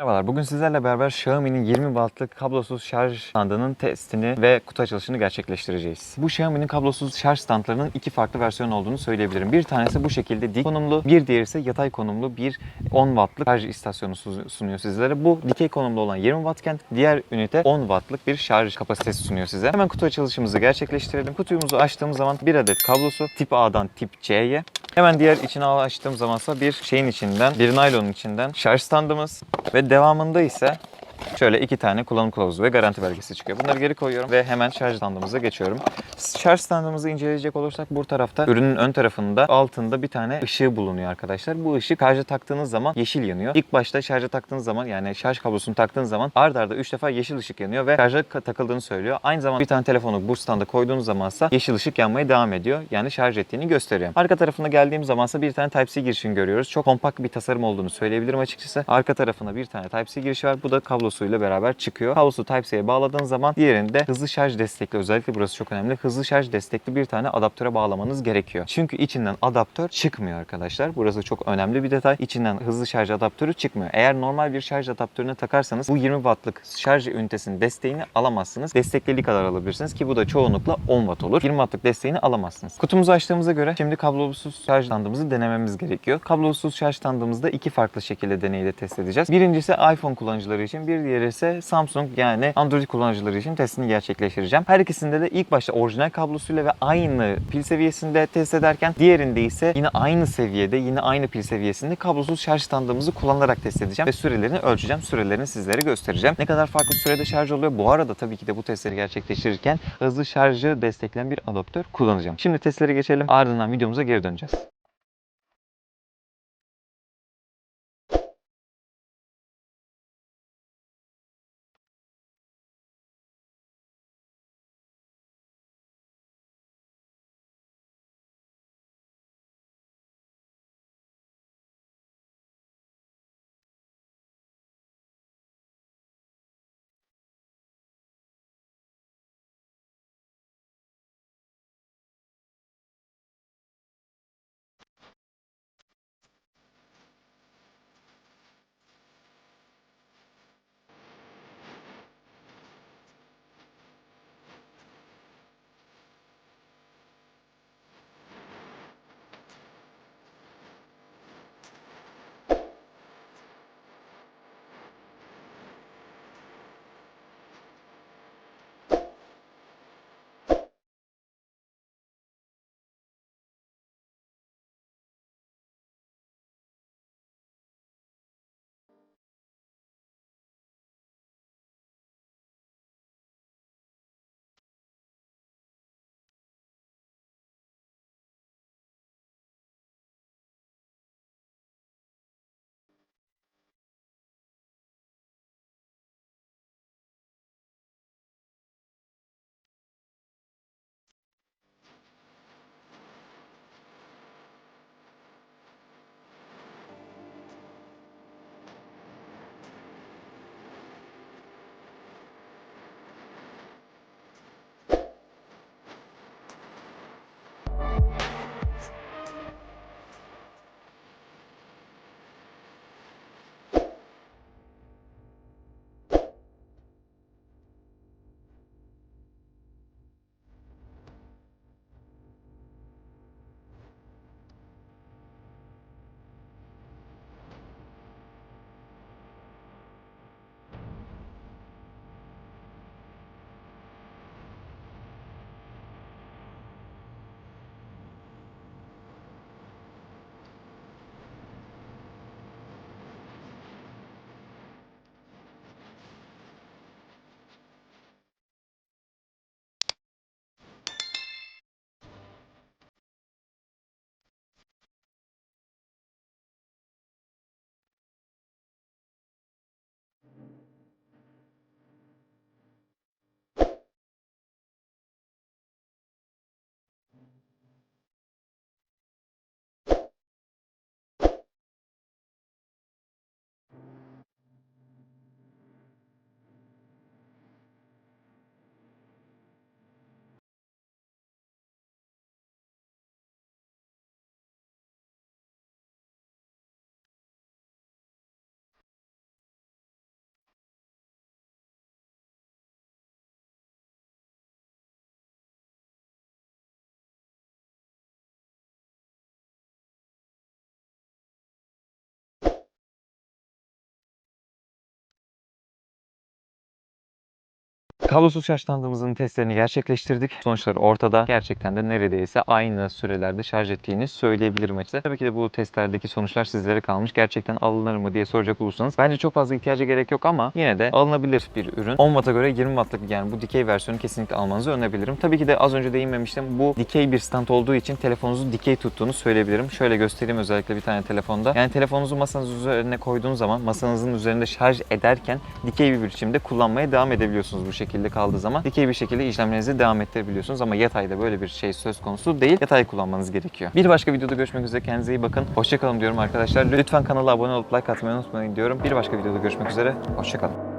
Merhabalar. Bugün sizlerle beraber Xiaomi'nin 20 wattlık kablosuz şarj standının testini ve kutu açılışını gerçekleştireceğiz. Bu Xiaomi'nin kablosuz şarj standlarının iki farklı versiyon olduğunu söyleyebilirim. Bir tanesi bu şekilde dik konumlu, bir diğeri ise yatay konumlu bir 10 wattlık şarj istasyonu su- sunuyor sizlere. Bu dikey konumlu olan 20 wattken diğer ünite 10 wattlık bir şarj kapasitesi sunuyor size. Hemen kutu açılışımızı gerçekleştirelim. Kutumuzu açtığımız zaman bir adet kablosu tip A'dan tip C'ye Hemen diğer içine açtığım zamansa bir şeyin içinden, bir naylonun içinden şarj standımız ve devamında ise şöyle iki tane kullanım kılavuzu ve garanti belgesi çıkıyor. Bunları geri koyuyorum ve hemen şarj standımıza geçiyorum. Şarj standımızı inceleyecek olursak bu tarafta ürünün ön tarafında altında bir tane ışığı bulunuyor arkadaşlar. Bu ışık şarja taktığınız zaman yeşil yanıyor. İlk başta şarja taktığınız zaman yani şarj kablosunu taktığınız zaman ard arda 3 defa yeşil ışık yanıyor ve şarja takıldığını söylüyor. Aynı zamanda bir tane telefonu bu standa koyduğunuz zamansa yeşil ışık yanmaya devam ediyor. Yani şarj ettiğini gösteriyor. Arka tarafına geldiğim zamansa bir tane Type-C girişini görüyoruz. Çok kompakt bir tasarım olduğunu söyleyebilirim açıkçası. Arka tarafına bir tane Type-C girişi var. Bu da kablosuyla beraber çıkıyor. Kablosu Type-C'ye bağladığınız zaman diğerinde hızlı şarj destekli özellikle burası çok önemli. Hızlı şarj destekli bir tane adaptöre bağlamanız gerekiyor. Çünkü içinden adaptör çıkmıyor arkadaşlar. Burası çok önemli bir detay. İçinden hızlı şarj adaptörü çıkmıyor. Eğer normal bir şarj adaptörüne takarsanız bu 20 wattlık şarj ünitesinin desteğini alamazsınız. Desteklediği kadar alabilirsiniz ki bu da çoğunlukla 10 watt olur. 20 wattlık desteğini alamazsınız. Kutumuzu açtığımıza göre şimdi kablosuz şarj standımızı denememiz gerekiyor. Kablosuz şarj standımızda iki farklı şekilde deneyi test edeceğiz. Birincisi iPhone kullanıcıları için, bir diğeri ise Samsung yani Android kullanıcıları için testini gerçekleştireceğim. Her ikisinde de ilk başta orijinal kablosuyla ve aynı pil seviyesinde test ederken diğerinde ise yine aynı seviyede, yine aynı pil seviyesinde kablosuz şarj standımızı kullanarak test edeceğim ve sürelerini ölçeceğim. Sürelerini sizlere göstereceğim. Ne kadar farklı sürede şarj oluyor? Bu arada tabii ki de bu testleri gerçekleştirirken hızlı şarjı destekleyen bir adaptör kullanacağım. Şimdi testlere geçelim. Ardından videomuza geri döneceğiz. Kablosuz şarj standımızın testlerini gerçekleştirdik. Sonuçlar ortada. Gerçekten de neredeyse aynı sürelerde şarj ettiğini söyleyebilirim açıkçası. Tabii ki de bu testlerdeki sonuçlar sizlere kalmış. Gerçekten alınır mı diye soracak olursanız bence çok fazla ihtiyaca gerek yok ama yine de alınabilir bir ürün. 10 Watt'a göre 20 Watt'lık yani bu dikey versiyonu kesinlikle almanızı önerebilirim. Tabii ki de az önce değinmemiştim. Bu dikey bir stand olduğu için telefonunuzu dikey tuttuğunu söyleyebilirim. Şöyle göstereyim özellikle bir tane telefonda. Yani telefonunuzu masanız üzerine koyduğunuz zaman masanızın üzerinde şarj ederken dikey bir biçimde kullanmaya devam edebiliyorsunuz bu şekilde kaldığı zaman. Dikey bir şekilde işlemlerinizi devam ettirebiliyorsunuz ama yatayda böyle bir şey söz konusu değil. Yatay kullanmanız gerekiyor. Bir başka videoda görüşmek üzere. Kendinize iyi bakın. Hoşçakalın diyorum arkadaşlar. Lütfen kanala abone olup like atmayı unutmayın diyorum. Bir başka videoda görüşmek üzere. Hoşçakalın.